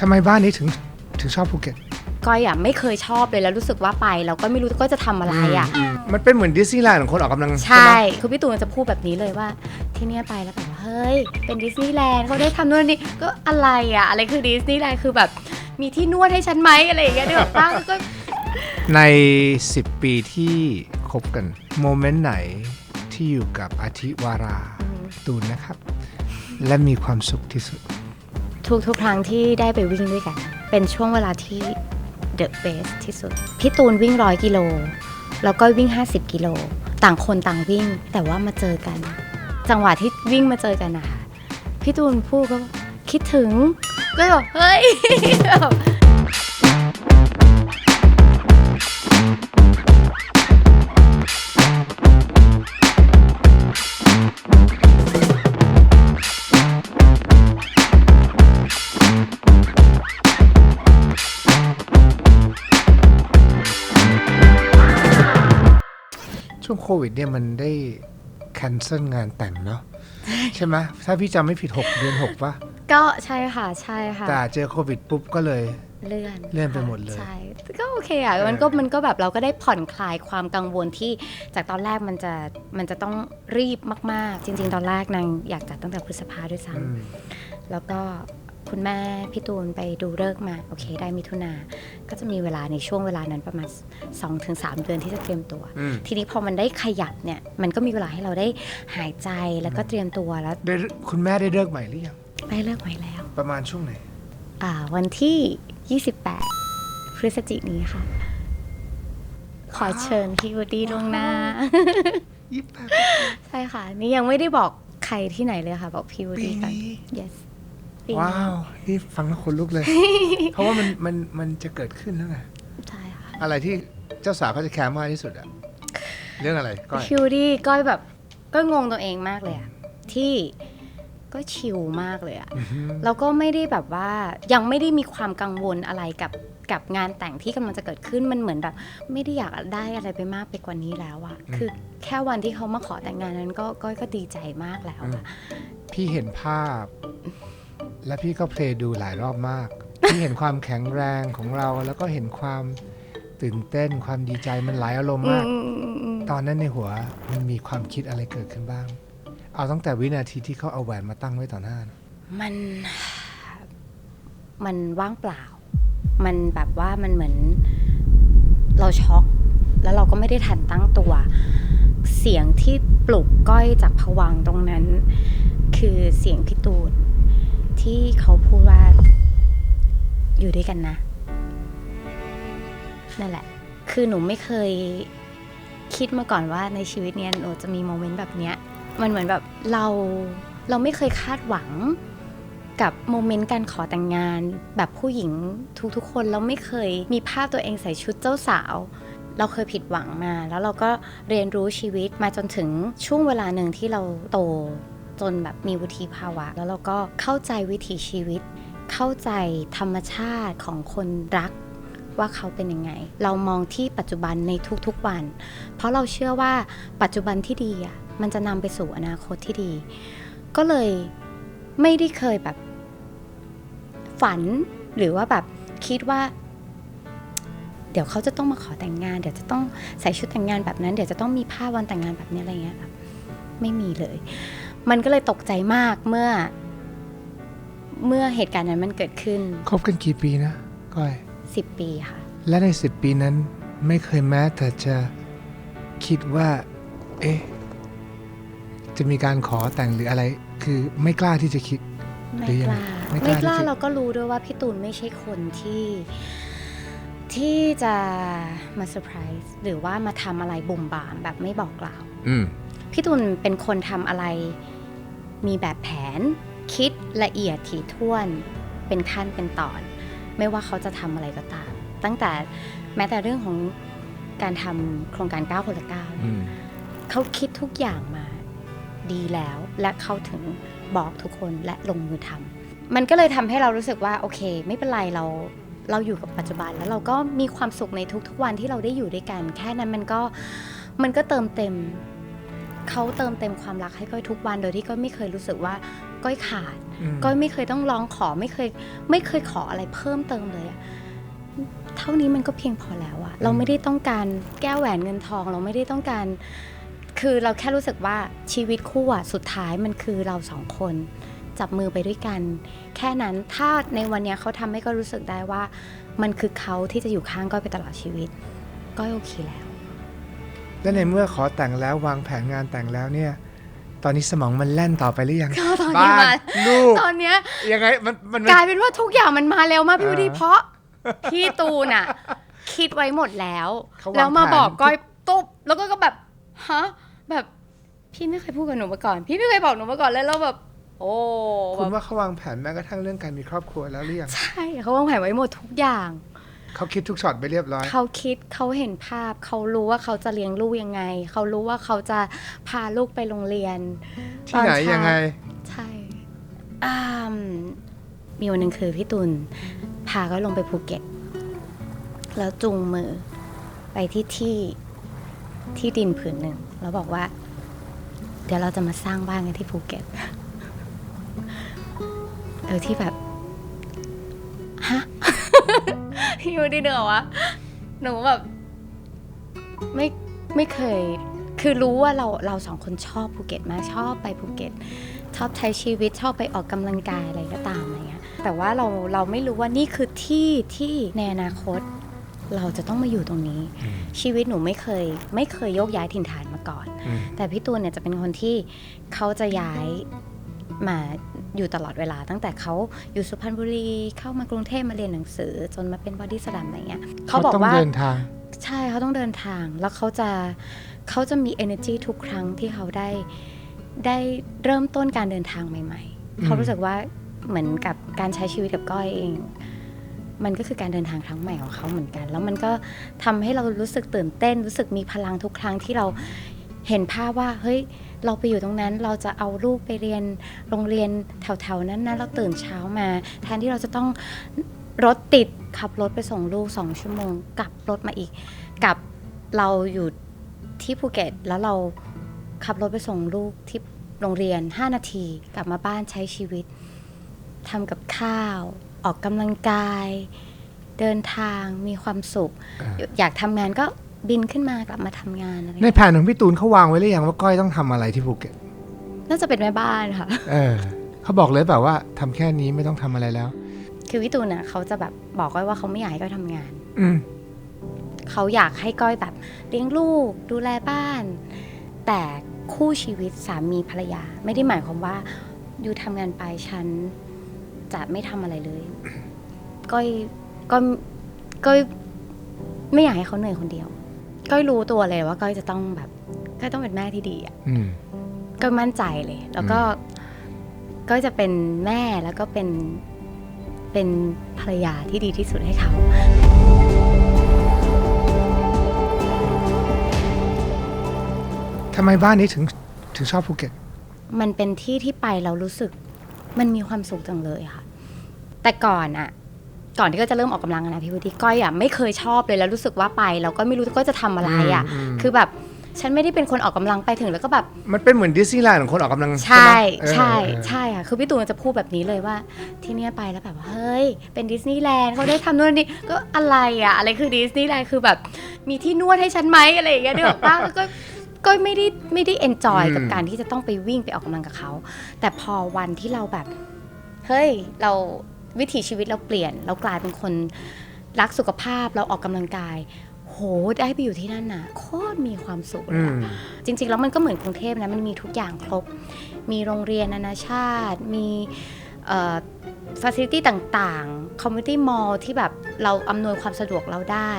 ทำไมบ้านนี้ถึงถึงชอบภูเก็ต ก้อยอะไม่เคยชอบเลยแล้วรู้สึกว่าไปแล้วก็ไม่รู้ก็จะทำอะไรอะ มันเป็นเหมือนดิสนีย์แลนด์ของคนออกกำลังใช่ไหมคือพี่ตูนจะพูดแบบนี้เลยว่า ที่เนี่ยไปแล้วแบบว่าเฮ้ย เป็นดิสนีย์แลนด์เขาได้ทำนู่นนี่ก็อะไรอะ อะไรคือดิสนีย์แลนด์คือแบบมีที่นวดให้ฉันไหมอะไรอย่างเงี้ยเดี๋ยวป้าก็ใน 10 ปีที่คบกัน โมเมนต์ไหนที่อยู่กับอาทิวารา ตูนนะครับ และมีความสุขที่สุด ทุกทุกครั้งที่ได้ไปวิ่งด้วยกัน เป็นช่วงเวลาที่ the best ที่สุด พี่ตูนวิ่งร้อยกิโล แล้วก็วิ่ง 50 กิโล ต่างคนต่างวิ่ง แต่ว่ามาเจอกัน จังหวะที่วิ่งมาเจอกันนะคะพี่ตูนพูดก็คิดถึง ก็เลยบอกเฮ้ย โควิดเนี่ยมันได้ cancel งานแต่งเนาะใช่ไหมถ้าพี่จำไม่ผิด 6 เดือน6ปะก็ใช่ค่ะใช่ค่ะ แต่เจอโควิดปุ๊บก็เลยเลื่อนเลื่อนไปหมดเลยใช่ก็โอเคอะมันก็มันก็แบบเราก็ได้ผ่อนคลายความกังวลที่จากตอนแรกมันจะมันจะต้องรีบมาก ๆ จริง ๆ ตอนแรกนางอยากจัดตั้งแต่พฤษภาด้วยซ้อืมำแล้วก็ คุณแม่พี่ตูนไปดูเลิกษ์มาโอเค ได้มิถุนาก็จะมีเวลาในช่วงเวลานั้นประมาณ 2-3 เดือนที่จะเตรียมตัว อืม ทีนี้พอมันได้ขยับเนี่ยมันก็มีเวลาให้เราได้หายใจแล้วก็เตรียมตัวแล้วได้คุณแม่ได้เลิกใหม่หรือยังได้เลิกไว้แล้ว ประมาณช่วงไหน อ่าวันที่ 28 พฤศจิกายนนี้ค่ะ ขอเชิญพี่วูดดี้ลวงหน้า ยี่สิบแปดใช่ค่ะ นี่ยังไม่ได้บอกใครที่ไหนเลยค่ะ บอกพี่วูดปีดี้ก่อน นี้ yes ปีนี้ว้าวนี่ฟังแล้วขนลุกเลย เพราะว่ามันมันมันจะเกิดขึ้นแล้วไงใช่ค่ะอะไรที่เจ้าสาวเขาจะแคร์มากที่สุดอะเรื่องอะไรก้อยพี่วูดดี้ก็แบบก็งงตัวเองมากเลยอะที่ก็ชิลมากเลยอะอือฮึแล้วก็ไม่ได้แบบว่ายังไม่ได้มีความกังวลอะไรกับกับงานแต่งที่กำลังจะเกิดขึ้นมันเหมือนแบบ ไม่ได้อยากได้อะไรไปมากไปกว่านี้แล้วอะคือแค่วันที่เขามาขอแต่งงานนั้นก็ก็ก็ดีใจมากแล้วอะพี่เห็นภาพ และพี่ก็เพลย์ดูหลายรอบมาก พี่เห็นความแข็งแรงของเราแล้วก็เห็นความตื่นเต้นความดีใจมันหลายอารมณ์มากอืมอืมอืมอืมตอนนั้นในหัวมันมีความคิดอะไรเกิดขึ้นบ้าง เอาตั้งแต่วินาทีที่เขาเอาแหวนมาตั้งไว้ต่อหน้านะมันมันว่างเปล่า มันแบบว่ามันเหมือนเราช็อก แล้วเราก็ไม่ได้ทันตั้งตัว เสียงที่ปลุกก้อยจากผวังค์ตรงนั้น คือเสียงพี่ตูน ที่เขาพูดว่า อยู่ด้วยกันนะ นั่นแหละ คือหนูไม่เคยคิดมาก่อนว่าในชีวิตเนี้ยหนูจะมีโมเมนต์แบบเนี้ย มันเหมือนแบบเราเราไม่เคยคาดหวังกับโมเมนต์การขอแต่งงาน แบบผู้หญิงทุกๆ คนเราไม่เคยมีภาพตัวเองใส่ชุดเจ้าสาว เราเคยผิดหวังมา แล้วเราก็เรียนรู้ชีวิตมาจนถึงช่วงเวลาหนึ่งที่เราโต จนแบบมีวุฒิภาวะ แล้วเราก็เข้าใจวิถีชีวิต เข้าใจธรรมชาติของคนรักว่าเขาเป็นยังไง เรามองที่ปัจจุบันในทุกๆวัน เพราะเราเชื่อว่าปัจจุบันที่ดีอะมันจะนำไปสู่อนาคตที่ดี ก็เลยไม่ได้เคยแบบฝันหรือว่าแบบคิดว่า เดี๋ยวเขาจะต้องมาขอแต่งงาน เดี๋ยวจะต้องใส่ชุดแต่งงานแบบนั้น เดี๋ยวจะต้องมีผ้าวันแต่งงานแบบนี้อะไรเงี้ยแบบไม่มีเลย มันก็เลยตกใจมากเมื่อ เมื่อเหตุการณ์นั้นมันเกิดขึ้น คบกันกี่ปีนะก้อย10ปีค่ะ และในสิบปีนั้นไม่เคยแม้แต่จะคิดว่า เอ๊ะ จะมีการขอแต่งหรืออะไร คือไม่กล้าที่จะคิดไม่หรือกยังไงล้าไม่ไม่กล้ากล้าที่จะ เราก็รู้ด้วยว่าพี่ตูนไม่ใช่คนที่ที่จะมาเซอร์ไพรส์หรือว่ามาทำอะไรบุ่มบามแบบไม่บอกกล่าว อืม พี่ตูนเป็นคนทำอะไร มีแบบแผน คิดละเอียดถี่ถ้วน เป็นขั้นเป็นตอน ไม่ว่าเขาจะทำอะไรก็ตาม ตั้งแต่แม้แต่เรื่องของการทำโครงการ9คนละ9อืมเขาคิดทุกอย่างมาดีแล้ว และเขาถึงบอกทุกคนและลงมือทำมันก็เลยทำให้เรารู้สึกว่าโอเค ไม่เป็นไรเราเราอยู่กับปัจจุบันแล้วเราก็มีความสุขในทุกๆวันที่เราได้อยู่ด้วยกัน แค่นั้นมันก็มันก็เติมเต็ม เขาเติมเต็มความรักให้ก้อยทุกวัน โดยที่ก้อยไม่เคยรู้สึกว่าก้อยขาดอืมก้อยไม่เคยต้องร้องขอไม่เคย ไม่เคยขออะไรเพิ่มเติมเลยอะเท่านี้มันก็เพียงพอแล้วอะเราไม่ได้ต้องการแก้วแหวนเงินทอง เราไม่ได้ต้องการ คือเราแค่รู้สึกว่าชีวิตคู่อะสุดท้ายมันคือเราสองคน จับมือไปด้วยกัน แค่นั้นถ้าในวันเนี้ยเขาทำให้ก็รู้สึกได้ว่า มันคือเขาที่จะอยู่ข้างก้อยไปตลอดชีวิตก้อยโอเคแล้ว และในเมื่อขอแต่งแล้ววางแผนงานแต่งแล้วเนี่ย ตอนนี้สมองมันแล่นต่อไปหรือยังก็ตอนนี้บ้านมาลูกตอนเนี้ยยังไงมันมันกลายเป็นว่าทุกอย่างมันมาเร็วมากพี่เออวดีเพราะพี่ตูนอะคิดไว้หมดแล้ว เขาวางแล้วมาบอกแผน ก้อยตุ๊บแล้วก็ก็แบบฮะแบบพี่ไม่เคยพูดกับหนูมาก่อน พี่ไม่เคยบอกหนูมาก่อนเลยแล้วแบบ โอ้คุณแบบว่าเขาวางแผนแม้กระทั่งเรื่องการมีครอบครัวแล้วหรือยัง ใช่เขาวางแผนไว้หมดทุกอย่าง เขาคิดทุกช็อตไปเรียบร้อย เขาคิดเขาเห็นภาพ เขารู้ว่าเขาจะเลี้ยงลูกยังไง เขารู้ว่าเขาจะพาลูกไปโรงเรียนที่ไหนตอนเช้ายังไง ใช่อ่ามมีวันหนึ่งคือพี่ตุลพาก็ลงไปภูเก็ต แล้วจูงมือไปที่ที่ที่ดินผืนหนึ่งแล้วบอกว่า เดี๋ยวเราจะมาสร้างบ้านกันที่ภูเก็ต เออที่แบบ พี่ยูได้เนอะวะหนูแบบไม่ไม่เคย คือรู้ว่าเราเราสองคนชอบภูเก็ตมากชอบไปภูเก็ต ชอบใช้ชีวิตชอบไปออกกำลังกายอะไรก็ตามอะไรเงี้ยแต่ว่าเราเราไม่รู้ว่านี่คือที่ที่ในอนาคต เราจะต้องมาอยู่ตรงนี้อืมชีวิตหนูไม่เคย ไม่เคยโยกย้ายถิ่นฐานมาก่อนอืมแต่พี่ตูนเนี่ยจะเป็นคนที่เขาจะย้ายมา อยู่ตลอดเวลา ตั้งแต่เขาอยู่สุพรรณบุรีเข้ามากรุงเทพมาเรียนหนังสือ จนมาเป็นบอดี้สแลมอะไรเงี้ยเขาบอกต้องว่าเดินทาง ใช่เขาต้องเดินทางแล้วเขาจะเขาจะมี energy ทุกครั้งที่เขาได้ได้เริ่มต้นการเดินทางใหม่อืๆมเขารู้สึกว่าเหมือนกับการใช้ชีวิตกับก้อยเอง มันก็คือการเดินทางครั้งใหม่ของเขาเหมือนกัน แล้วมันก็ทำให้เรารู้สึกตื่นเต้น รู้สึกมีพลังทุกครั้งที่เราเห็นภาพว่าเฮ้ย เราไปอยู่ตรงนั้นเราจะเอาลูกไปเรียนโรงเรียนแถวๆนั้นนะเราตื่นเช้ามา แทนที่เราจะต้องรถติดขับรถไปส่งลูกสองชั่วโมง กลับรถมาอีกกับเราอยู่ที่ภูเก็ตแล้วเราขับรถไปส่งลูกที่โรงเรียน 5 นาที กลับมาบ้านใช้ชีวิตทำกับข้าว ออกกำลังกาย เดินทางมีความสุขอ่าอยากทำงานก็ บินขึ้นมากลับมาทำงานอะไรในแผนของพี่ตูนเขาวางไว้หรือยังว่าก้อยต้องทำอะไรที่ภูเก็ต น่าจะเป็นแม่บ้านค่ะ เออ เขาบอกเลยแบบว่าทำแค่นี้ไม่ต้องทำอะไรแล้ว คือวิตูนน่ะเขาจะแบบบอกก้อยว่าเขาไม่อยากให้ก้อยทำงาน อืม เขาอยากให้ก้อยแบบเลี้ยงลูกดูแลบ้าน แต่คู่ชีวิตสามีภรรยา ไม่ได้หมายความว่าอยู่ทำงานไปฉันจะไม่ทำอะไรเลย ก้อยก้อยก้อยไม่อยากให้เขาเหนื่อยคนเดียว ก้อยรู้ตัวเลยว่าก้อยจะต้องแบบก้อยต้องเป็นแม่ที่ดีอะอืม ก้อยมั่นใจเลย แล้วก็ก้อยจะเป็นแม่แล้วก็เป็นเป็นภรรยาที่ดีที่สุดให้เขา ทำไมบ้านนี้ถึงถึงชอบภูเก็ต มันเป็นที่ที่ไปเรารู้สึกมันมีความสุขจังเลยค่ะ แต่ก่อนอะ ก่อนที่ก็จะเริ่มออกกำลังอะนะพี่วุฒิก้อยอะไม่เคยชอบเลยแล้วรู้สึกว่าไปเราก็ไม่รู้ก็จะทำอะไรอะอืมอืมคือแบบฉันไม่ได้เป็นคนออกกำลังไปถึงแล้วก็แบบ มันเป็นเหมือนดิสนีย์แลนด์ของคนออกกำลัง ใช่ไหมเออใช่เออใช่ค่ะคือพี่ตูนจะพูดแบบนี้เลยว่าที่เนี่ยไปแล้วแบบว่าเฮ้ยเป็นดิสนีย์แลนด์เขาได้ทำนู่นนี่ก็อะไรอะอะไรคือดิสนีย์แลนด์คือแบบมีที่นวดให้ฉันไหมอะไรอย่างเงี้ยเดี๋ยวป้าก็ก็ไม่ได้ไม่ได้เอนจอยกับการที่จะต้องไปวิ่งไปออกกำลังกับเขาแต่พอวันที่เราแบบเฮ้ยเรา วิถีชีวิตเราเปลี่ยน เรากลายเป็นคนรักสุขภาพเราออกกำลังกาย โหได้ไปอยู่ที่นั่นน่ะโคตรมีความสุขเลอืยมอะจริง ๆ แล้วมันก็เหมือนกรุงเทพนะมันมีทุกอย่างครบ มีโรงเรียนนานาชาติ มีเอ่อฟ a ซิลิตี้ต่างๆ คอมมูนิตี้มอลที่แบบเราอำนวยความสะดวกเราได้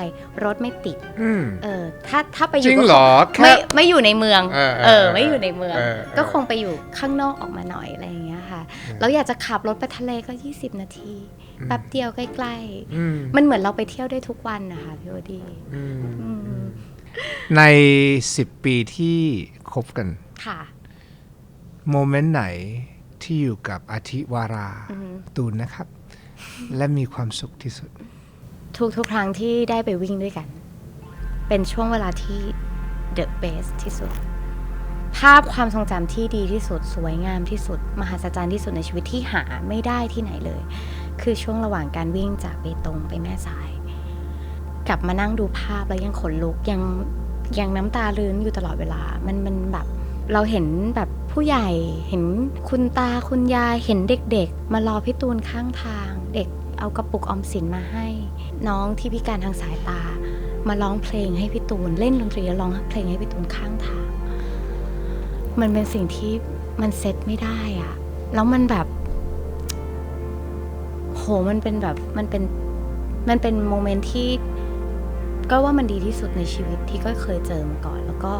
รถไม่ติดอืมเออถ้าถ้าไปอจริยู่งก็เหรอไม่แค่ไม่อยู่ในเมือง เออเออเออไม่อยู่ในเมืองเออเออก็คงไปอยู่ข้างนอกออกมาหน่อยอะไร อย่างเงี้ยค่ะแล้วอยากจะขับรถไปทะเลก็ 20 นาทีแป๊บเดียวใกล้อืมๆมันเหมือนเราไปเที่ยวได้ทุกวันนะคะพี่โอดีอืมอืมในสิบปีที่คบกันค่ะโมเมนต์ไหนที่อยู่กับอาทิวาราอืมตูนนะครับ และมีความสุขที่สุด ทุกทุกครั้งที่ได้ไปวิ่งด้วยกัน เป็นช่วงเวลาที่ the best ที่สุด ภาพความทรงจำที่ดีที่สุด สวยงามที่สุด มหัศจรรย์ที่สุดในชีวิตที่หาไม่ได้ที่ไหนเลย คือช่วงระหว่างการวิ่งจากเบตงไปแม่สาย กลับมานั่งดูภาพแล้วยังขนลุกยังยังน้ำตาลื้นอยู่ตลอดเวลา มันมันแบบเราเห็นแบบผู้ใหญ่เห็นคุณตาคุณยายเห็นเด็กๆ มารอพี่ตูนข้างทาง เด็กเอากระปุกออมสินมาให้ น้องที่พิการทางสายตา มาร้องเพลงให้พี่ตูนเล่นดนตรีแล้วร้องเพลงให้พี่ตูนข้างทาง มันเป็นสิ่งที่มันเซ็ตไม่ได้อะแล้วมันแบบ โหมันเป็นแบบมันเป็นมันเป็นโมเมนต์ที่ก็ว่ามันดีที่สุดในชีวิตที่ก็เคยเจอมาก่อน แล้วก็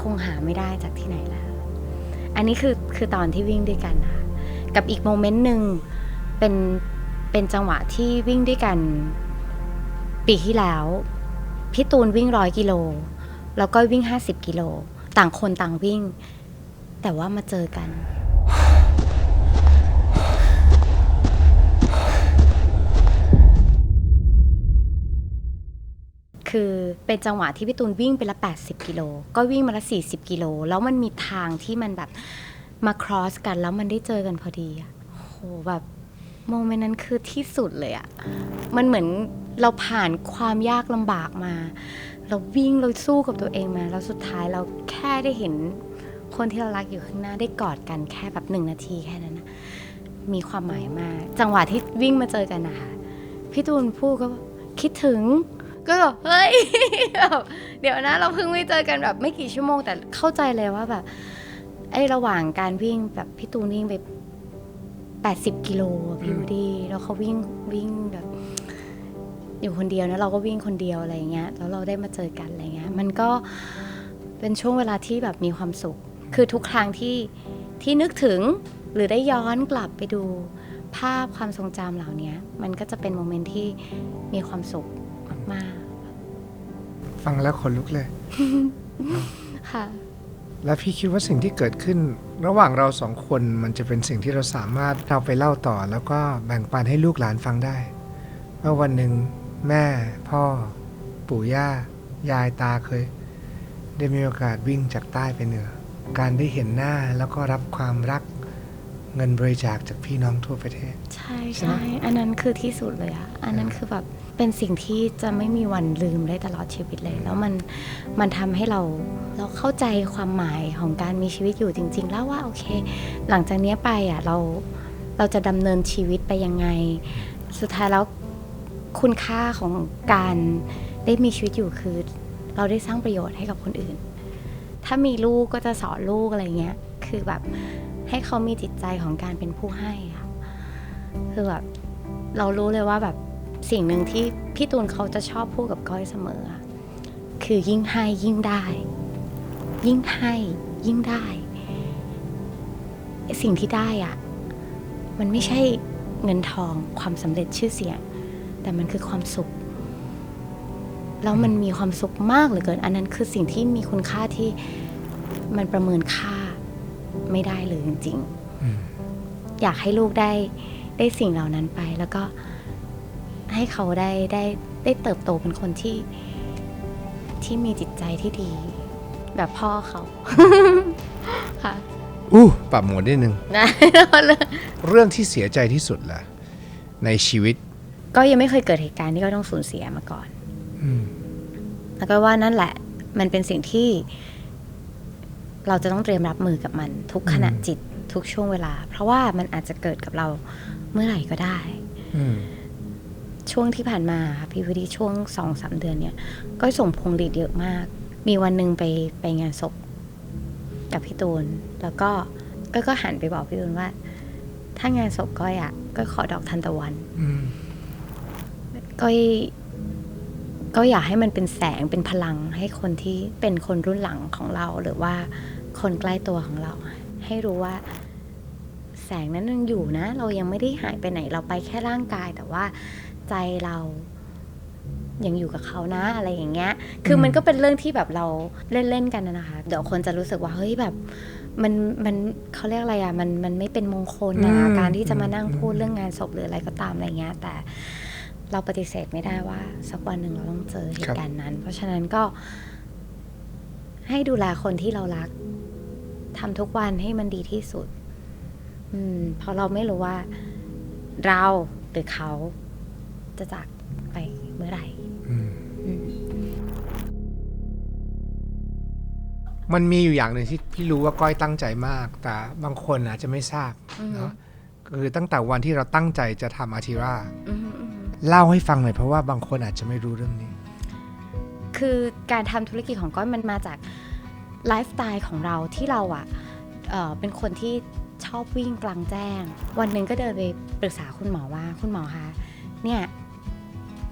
คงหาไม่ได้จากที่ไหนแล้ว อันนี้คือคือตอนที่วิ่งด้วยกันนะคะกับอีกโมเมนต์หนึ่งเป็นเป็นจังหวะที่วิ่งด้วยกัน ปีที่แล้วพี่ตูนวิ่งร้อยกิโลแล้วก็วิ่งห้าสิบกิโล ต่างคนต่างวิ่ง แต่ว่ามาเจอกัน คือเป็นจังหวะที่พี่ตูนวิ่งไปละ 80 กิโล ก็วิ่งมาละ 40 กิโล แล้วมันมีทางที่มันแบบมา cross กันแล้วมันได้เจอกันพอดีอะโหแบบโมเมนต์นั้นคือที่สุดเลยอะมันเหมือนเราผ่านความยากลำบากมา เราวิ่งเราสู้กับตัวเองมา แล้วสุดท้ายเรา ค่ได้เห็นคนที่เรารักอยู่ข้างหน้าได้กอดกันแค่แบบหนึ่งนาทีแค่นั้นนะมีความหมายมาก จังหวะที่วิ่งมาเจอกันนะคะพี่ตูนพูดก็คิดถึง ก็แบบเฮ้ยแบบเดี๋ยวนะเราเพิ่งไม่เจอกันแบบไม่กี่ชั่วโมงแต่เข้าใจเลยว่าแบบไอ้ระหว่างการวิ่งแบบพี่ตูนวิ่งไป80กิโลพี่วูดี้แล้วเขาวิ่งวิ่งแบบอยู่คนเดียวนะเราก็วิ่งคนเดียวอะไรเงี้ยแล้วเราได้มาเจอกันอะไรเงี้ย มันก็ เป็นช่วงเวลาที่แบบมีความสุข คือทุกครั้งที่ที่นึกถึงหรือได้ย้อนกลับไปดูภาพความทรงจำเหล่านี้มันก็จะเป็นโมเมนต์ที่มีความสุขมากฟังแล้วขนลุกเลยๆค่ะ แล้วพี่คิดว่าสิ่งที่เกิดขึ้น ระหว่างเราสองคนมันจะเป็นสิ่งที่เราสามารถเราไปเล่าต่อ แล้วก็แบ่งปันให้ลูกหลานฟังได้ว่าวันหนึ่งแม่ พ่อ ปู่ย่า ยายตาเคย ได้มีโอกาสวิ่งจากใต้ไปเหนือ การได้เห็นหน้าแล้วก็รับความรักเงินบริจาคจากพี่น้องทั่วประเทศ ใช่ใช่ไหมใช่ อันนั้นคือที่สุดเลยอะอันนั้นคือแบบเป็นสิ่งที่จะไม่มีวันลืมได้ตลอดชีวิตเลย แล้วมันมันทำให้เราเราเข้าใจความหมายของการมีชีวิตอยู่จริง ๆ แล้วว่าโอเค หลังจากเนี้ยไปอะเราเราจะดำเนินชีวิตไปยังไง สุดท้ายแล้วคุณค่าของการได้มีชีวิตอยู่คือ เราได้สร้างประโยชน์ให้กับคนอื่น ถ้ามีลูกก็จะสอนลูกอะไรเงี้ย คือแบบให้เขามีจิตใจของการเป็นผู้ให้ค่ะ คือแบบเรารู้เลยว่าแบบสิ่งหนึ่งที่พี่ตูนเขาจะชอบพูดกับก้อยเสมอ คือยิ่งให้ยิ่งได้ ยิ่งให้ยิ่งได้ สิ่งที่ได้อะมันไม่ใช่เงินทองความสำเร็จชื่อเสียง แต่มันคือความสุข แล้วมันมีความสุขมากเหลือเกิน อันนั้นคือสิ่งที่มีคุณค่าที่มันประเมินค่าไม่ได้เลยจริงๆอืมอยากให้ลูกได้ได้สิ่งเหล่านั้นไป แล้วก็ให้เขาได้ได้ได้เติบโตเป็นคนที่ที่มีจิตใจที่ดี แบบพ่อเขา ค่ะอู้ปรับโหมดนิดนึง นะเรื่องที่เสียใจที่สุดล่ะ ในชีวิต ก็ยังไม่เคยเกิดเหตุการณ์ที่ก็ต้องสูญเสียมาก่อน อืม แล้วก็ว่านั่นแหละ มันเป็นสิ่งที่ เราจะต้องเตรียมรับมือกับมัน ทุกขณะอืมจิตทุกช่วงเวลา เพราะว่ามันอาจจะเกิดกับเราเมื่อไหร่ก็ได้อืมช่วงที่ผ่านมาค่ะพี่วดีช่วงสองสามเดือนเนี่ย ก็ส่งพวงหลีดเยอะมาก มีวันหนึ่งไปไปงานศพกับพี่ตูน แล้วก็ก็ก็หันไปบอกพี่ตูนว่า ถ้างานศพก้อยอะก็ขอดอกทันตะวันอืมก้อย ก็อยากให้มันเป็นแสงเป็นพลังให้คนที่เป็นคนรุ่นหลังของเรา หรือว่าคนใกล้ตัวของเรา ให้รู้ว่า แสงนั้นยังอยู่นะ เรายังไม่ได้หายไปไหนเราไปแค่ร่างกาย แต่ว่าใจเรายังอยู่กับเขานะอะไรอย่างเงี้ย คือมันก็เป็นเรื่องที่แบบเราเล่นๆกันนะนะคะ เดี๋ยวคนจะรู้สึกว่าเฮ้ยแบบมันมันเขาเรียกอะไรอะมันมันไม่เป็นมงคลนะอืมการที่จะมานั่งอืมพูดเรื่องงานศพหรืออะไรก็ตามอะไรเงี้ย แต่ เราปฏิเสธไม่ได้ว่า สักวันหนึ่งเราต้องเจอเหตุการณ์นั้น เพราะฉะนั้นก็ให้ดูแลคนที่เรารักทำทุกวันให้มันดีที่สุด อืมเพราะเราไม่รู้ว่าเราหรือเขาจะจากไปเมื่อไหร่อืมอืมมันมีอยู่อย่างหนึ่งที่พี่รู้ว่าก้อยตั้งใจมาก แต่บางคนอาจจะไม่ทราบอืมเนาะคือตั้งแต่วันที่เราตั้งใจจะทำอาทิราอืมอืม เล่าให้ฟังหน่อยเพราะว่าบางคนอาจจะไม่รู้เรื่องนี้ คือการทำธุรกิจของก้อยมันมาจากไลฟ์สไตล์ของเราที่เราอะเอะเป็นคนที่ชอบวิ่งกลางแจ้ง วันหนึ่งก็เดินไปปรึกษาคุณหมอว่าคุณหมอคะเนี่ย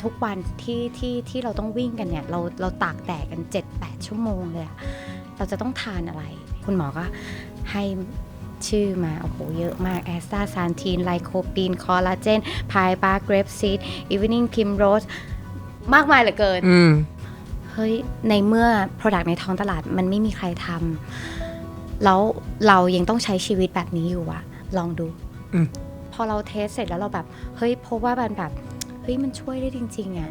ทุกวันที่ที่ที่เราต้องวิ่งกันเนี่ยเราเราตากแดดกัน 7-8 ชั่วโมงเลยอะเราจะต้องทานอะไร คุณหมอก็ให้ ชื่อมา โอ้โห เยอะมาก แอสตาซานทีน ไลโคปีน คอลลาเจน พายบาร์เกรปซีดอีเวนิ่งพิมโรส มากมายเหลือเกิน อืม เฮ้ย ในเมื่อ Product ในท้องตลาดมันไม่มีใครทำ แล้วเรายังต้องใช้ชีวิตแบบนี้อยู่อะลองดู อืม พอเราเทสเสร็จแล้วเราแบบ เฮ้ยพบว่ามันแบบ เฮ้ย มันช่วยได้จริงๆอะ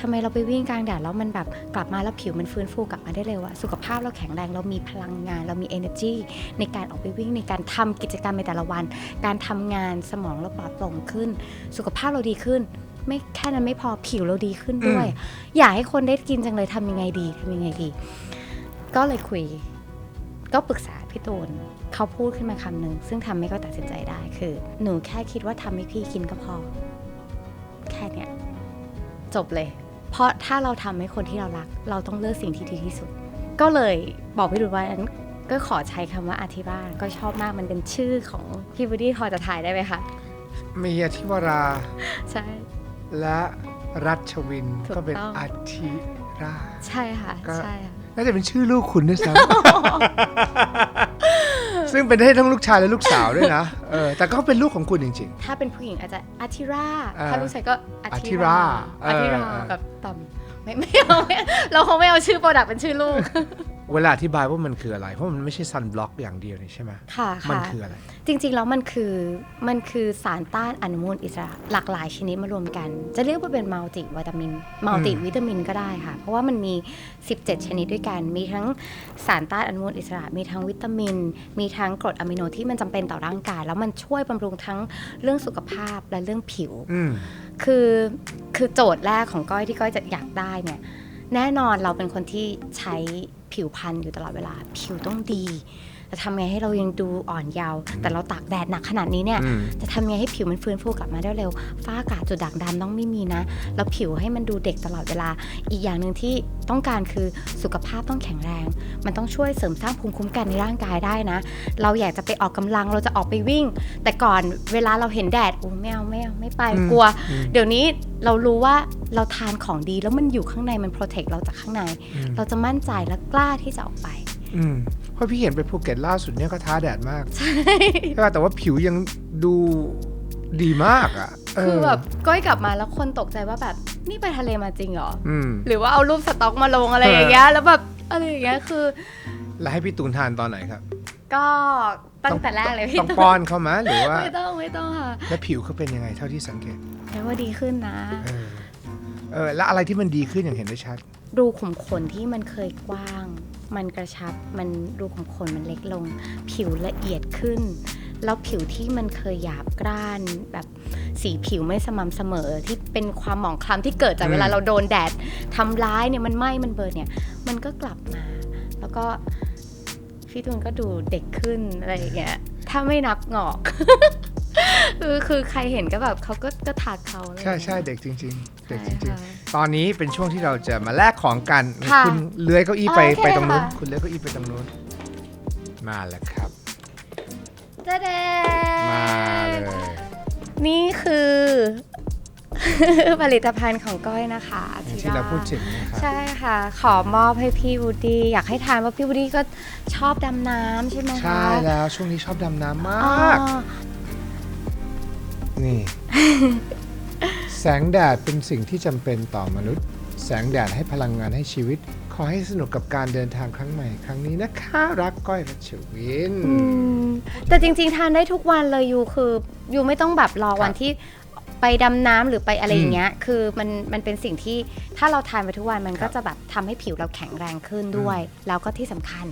ทำไมเราไปวิ่งกลางแดดแล้วมันแบบกลับมาแล้วผิวมันฟื้นฟูกลับมาได้เร็วอะสุขภาพเราแข็งแรงเรามีพลังงาน เรามี energy ในการออกไปวิ่งในการทำกิจกรรมในแต่ละวัน การทำงานสมองเราปลอดโปร่งขึ้น สุขภาพเราดีขึ้นไม่แค่นั้นไม่พอผิวเราดีขึ้นด้วย อยากให้คนได้กินจังเลยทำยังไงดีทำยังไงดี ก็เลยคุย ก็ปรึกษาพี่ตูนเขาพูดขึ้นมาคำหนึ่งซึ่งทำให้ก็ตัดสินใจได้คือ หนูแค่คิดว่าทำให้พี่กินก็พอ แค่เนี้ยจบเลย เพราะถ้าเราทำให้คนที่เรารัก เราต้องเลือกสิ่งที่ดีที่สุด ก็เลยบอกพี่ตูนว่างั้นก็ขอใช้คำว่าอาทิราก็ชอบมากมันเป็นชื่อของพี่บูดี้พอจะถ่ายได้ไหมคะมีอธิวราใช่และรัชวินถูกก็เป็นต้องอาทิราใช่ค่ะก็ใช่ค่ะน่าจะเป็นชื่อลูกคุณด้วยซ้ำ ซึ่งเป็นได้ทั้งลูกชายและลูกสาวด้วยนะเออแต่ก็เป็นลูกของคุณจริง ถ้าเป็นผู้หญิงอาจจะอาทิราอ่าถ้าผู้ชายก็อาอาทิทิราราเอออาทิราเออ แบบต่ำไม่ไม่เอาไม่เราคงไม่เอาชื่อโปรดักต์เป็นชื่อลูกๆ เวลาอธิบายว่ามันคืออะไร เพราะมันไม่ใช่ซันบล็อกอย่างเดียวนี่ใช่ไหมค่ะมันค่ะคืออะไร จริงๆ แล้วมันคือมันคือสารต้านอนุมูลอิสระหลากหลายชนิดมารวมกัน จะเรียกว่าเป็นมัลติวิตามินมัลติวิตามินก็ได้ค่ะ เพราะว่ามันมี 17 ชนิดด้วยกัน มีทั้งสารต้านอนุมูลอิสระ มีทั้งวิตามิน มีทั้งกรดอะมิโนที่มันจำเป็นต่อร่างกาย แล้วมันช่วยบำรุงทั้งเรื่องสุขภาพและเรื่องผิว อืม คือคือโจทย์แรกของก้อยที่ก้อยจะอยากได้เนี่ยแน่นอนเราเป็นคนที่ใช้ ผิวพรรณอยู่ตลอดเวลา ผิวต้องดี จะทำไงให้เรายังดูอ่อนเยาว์แต่เราตากแดดหนักขนาดนี้เนี่ยอืม จะทำไงให้ผิวมันฟื้นฟูกลับมาได้เร็วฝ้ากระจุดด่างดำต้องไม่มีนะแล้วผิวให้มันดูเด็กตลอดเวลา อีกอย่างหนึ่งที่ต้องการคือสุขภาพต้องแข็งแรง มันต้องช่วยเสริมสร้างภูมิคุ้มกันในร่างกายได้นะ เราอยากจะไปออกกำลังเราจะออกไปวิ่ง แต่ก่อนเวลาเราเห็นแดดอู้ไม่เอาไม่เอาไม่ไปอืม กลัว อืม เดี๋ยวนี้เรารู้ว่าเราทานของดีแล้วมันอยู่ข้างในมันโปรเทคเราจากข้างใน อืมเราจะมั่นใจและกล้าที่จะออกไป อืม เพราะพี่เห็นไปภูเก็ตล่าสุดเนี่ยก็ท้าแดดมาก ใช่ป่ะแต่ว่าผิวยังดูดีมากอะเคือแบบก้อยกลับมาแล้วคนตกใจว่าแบบนี่ไปทะเลมาจริงเหรออืมหรือว่าเอารูปสต็อกมาลงอะไรอย่างเงี้ยแล้วแบบอะไรอย่างเงี้ยคือแล้วให้พี่ตูนทานตอนไหนครับ ก็ตั้งแต่แรกเลยพี่ต้องป้อนเข้ามาหรือว่าไม่ต้องไม่ต้องค่ะแล้วผิวเขาเป็นยังไงเท่าที่สังเกตแต่ว่าดีขึ้นนะเออเออแล้วอะไรที่มันดีขึ้นอย่างเห็นได้ชัดรูขุมขนที่มันเคยกว้าง มันกระชับมันรูขุมขนมันเล็กลง ผิวละเอียดขึ้น แล้วผิวที่มันเคยหยาบกร้านแบบสีผิวไม่สม่ำเสมอที่เป็นความหมองคล้ำที่เกิดจากอืมเวลาเราโดนแดดทำร้ายเนี่ยมันไหม้มันเบิร์นเนี่ยมันก็กลับมา แล้วก็พี่ตูนก็ดูเด็กขึ้นอะไรอย่างเงี้ยถ้าไม่นับหงอก คือคือใครเห็นก็แบบเขาก็ก็ทักเขาอะไรอย่างใช่เงี้ย ใช่เด็กจริง ๆ เด็กจใช่ริงค่ะๆ ตอนนี้เป็นช่วงที่เราจะมาแลกของกันค่ะคุณเลื้อยเก้าอี้ไปโอเคไปตรงนู้นค่ะ คุณเลื้อยเก้าอี้ไปตรงนู้นมาแล้วครับจ๊ะเดมาเลยนี่คือ ผลิตภัณฑ์ของก้อยนะคะอย่างที่เราพูดถึงนะครับใช่ค่ะ ขอมอบให้พี่วูดดี้อยากให้ทานว่าพี่วูดดี้ก็ชอบดำน้ำใช่ไหมคะใช่แล้วช่วงนี้ชอบดำน้ำมาอ๋อกนี่ แสงแดดเป็นสิ่งที่จำเป็นต่อมนุษย์ แสงแดดให้พลังงานให้ชีวิต ขอให้สนุกกับการเดินทางครั้งใหม่ครั้งนี้นะคะ รักก้อยรัชวิน อืมแต่จริงๆ ทานได้ทุกวันเลยยูคือยูไม่ต้องแบบรอวันที่ ไปดำน้ำหรือไปอะไรอย่างเงี้ย คือมันมันเป็นสิ่งที่ถ้าเราทานไปทุกวันมันก็จะแบบทำให้ผิวเราแข็งแรงขึ้นด้วย แล้วก็ที่สำคัญ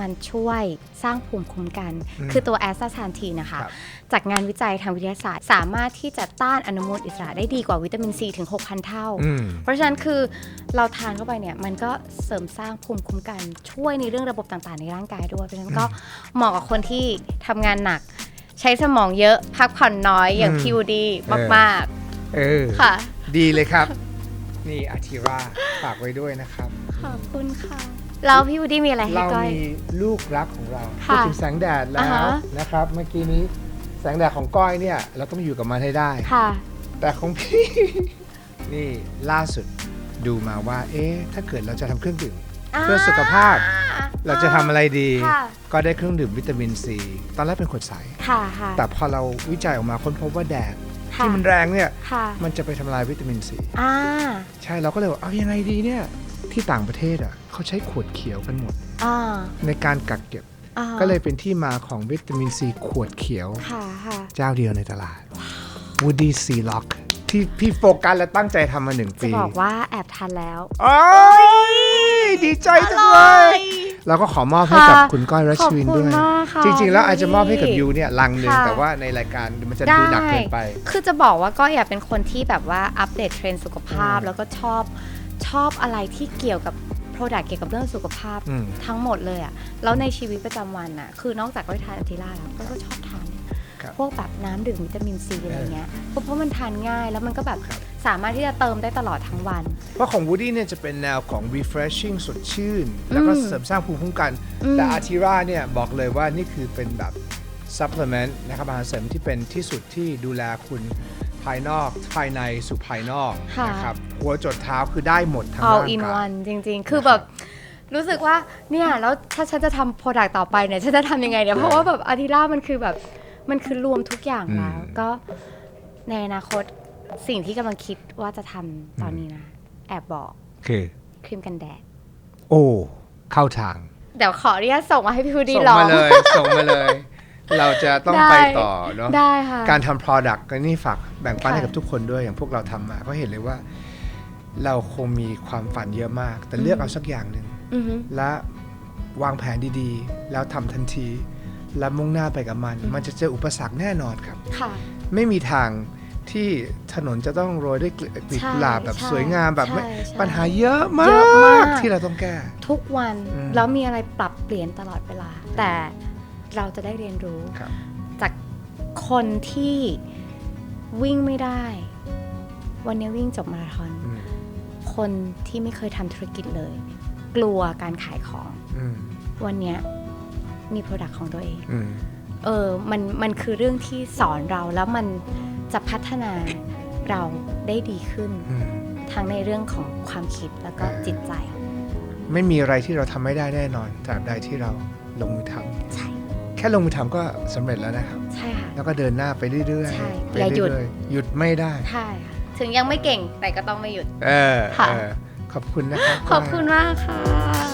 มันช่วยสร้างภูมิคุ้มกัน อืมคือตัวแอสตาซานทีนะคะ ครับ จากงานวิจัยทางวิทยาศาสตร์ สามารถที่จะต้านอนุมูลอิสระได้ดีกว่าวิตามินซีถึง 6,000 เท่า อืม เพราะฉะนั้นคือเราทานเข้าไปเนี่ยมันก็เสริมสร้างภูมิคุ้มกันช่วยในเรื่องระบบต่างๆ ในร่างกายด้วยเพราะฉะนั้นก็เหมาะกับคนที่ทำงานหนัก ใช้สมองเยอะพักผ่อนน้อยอย่างอืมพิวดีมากเออ ๆ ค่ะ ดีเลยครับ นี่อาทิราฝากไว้ด้วยนะครับ ขอบคุณค่ะ แล้วพี่วูดดี้มีอะไรให้เราก้อย มีลูกรักของเราค่ะพูดถึงแสงแดดแล้อ่าวฮะ นะครับ เมื่อกี้นี้แสงแดดของก้อยเนี่ย เราต้องอยู่กับมันให้ได้ ค่ะ แต่ของพี่ นี่ล่าสุดดูมาว่า เอ๊ะ ถ้าเกิดเราจะทำเครื่องดื่ม เพื่อสุขภาพ เราจะทำอะไรดี ค่ะ ก็ได้เครื่องดื่มวิตามินซีตอนแรกเป็นขวดใส ค่ะค่ะแต่พอเราวิจัยออกมาค้นพบว่าแดดค่ะที่มันแรงเนี่ย ค่ะมันจะไปทำลายวิตามินซีอ่าใช่เราก็เลยว่าเอายังไงดีเนี่ย ที่ต่างประเทศอะเขาใช้ขวดเขียวกันหมด อ่าในการกักเก็บ อ่าก็เลยเป็นที่มาของวิตามินซีขวดเขียว ค่ะค่ะ เจ้าเดียวในตลาด Woody Sea Lock ที่พี่โฟกัสและตั้งใจทำมาหนึ่งจะปีบอกว่าแอบทานแล้ว โอ้ยดีใจจังเลย เราก็ขอมอบให้กับค่ะคุณก้อยรัชวินขอบคุด้ณวยมากค่ะจริง ๆ แล้วอาจจะมอบให้กับพี่ยูเนี่ยลังหนึ่งค่ะ แต่ว่าในรายการมันจะดูหนักเกินไป คือจะบอกว่าก็อยากเป็นคนที่แบบว่าอัปเดตเทรนด์สุขภาพ อืมแล้วก็ชอบชอบอะไรที่เกี่ยวกับ Product เกี่ยวกับเรื่องสุขภาพอืม ทั้งหมดเลยอะแล้วในชีวิตประจำวันอะคือนอกจากก็ทานอันทิล่าแล้วก็ก็ชอบทานครับ พวกแบบน้ำดื่มวิตามินซีอะไรเงี้ยเพราะเพราะมันทานง่ายแล้วมันก็แบบครับสามารถที่จะเติมได้ตลอดทั้งวัน เพราะของ Woody เนี่ยจะเป็นแนวของ refreshing สดชื่น แล้วก็อืมเสริมสร้างภูมิคุ้มกันอืมแต่ Artira เนี่ยบอกเลยว่านี่คือเป็นแบบ supplement นะครับอาหารเสริมที่เป็นที่สุดที่ดูแลคุณภายนอกภายในสู่ภายนอกค่ะ นะครับหัวจดเท้าคือได้หมดทั้ง all ร่าง in กาย one จริง ๆ คือแบบรู้สึกว่าเนี่ยแล้วถ้าฉันจะทำ Product ต่อไปเนี่ยฉันจะทำยังไงเนี่ยเพราะว่าแบบอาทิล่ามันคือแบบ มันคือรวมทุกอย่างแล้วอืมก็ในอนาคตสิ่งที่กำลังคิดว่าจะทำตอนนี้นะ แอบบอกคือครีมกันแดด โอ้ เข้าทาง เดี๋ยวขออนุญาตส่งมาให้พี่พูดีส่งลองมาเลยส่งมาเลย เราจะต้องได้ไปต่อเนาะได้ค่ะการทำ product ก็นี่ฝากแบ่งปันค่ะให้กับทุกคนด้วยอย่างพวกเราทำมาก็เห็นเลยว่า เราคงมีความฝันเยอะมาก แต่เลือกเอาสักอย่างหนึ่งอือฮึและวางแผนดีๆ แล้วทำทันที และมุ่งหน้าไปกับมัน มันจะเจออุปสรรคแน่นอนครับ ค่ะ ไม่มีทางที่ถนนจะต้องโรยด้วยกลีบใช่กุหลาบแบบใช่สวยงามแบบไม่ใช่ใช่ปัญหาเยอะมาเยอะมาก กที่เราต้องแก้ ทุกวันอืม แล้วมีอะไรปรับเปลี่ยนตลอดเวลา แต่เราจะได้เรียนรู้ ครับ จากคนที่วิ่งไม่ได้ วันนี้วิ่งจบมาราธอน อืมคนที่ไม่เคยทำธุรกิจเลย กลัวการขายของ อืมวันเนี้ย มี Product ของตัวเองอืมเออ มัน มันคือเรื่องที่สอนเราแล้วมันจะพัฒนาเราได้ดีขึ้นอืมทั้งในเรื่องของความคิดแล้วก็จิตใจ ไม่มีอะไรที่เราทำไม่ได้แน่นอนตราบใดที่เราลงมือทำใช่ แค่ลงมือทำก็สำเร็จแล้วนะครับ ใช่ค่ะ แล้วก็เดินหน้าไปเรื่อยใช่ๆไปอย่าหยุด เรื่อยๆหยุดไม่ได้ ใช่ค่ะ ถึงยังไม่เก่งแต่ก็ต้องไม่หยุด เออค่ะ เออขอบคุณนะครับ ขอบคุณมากค่ะ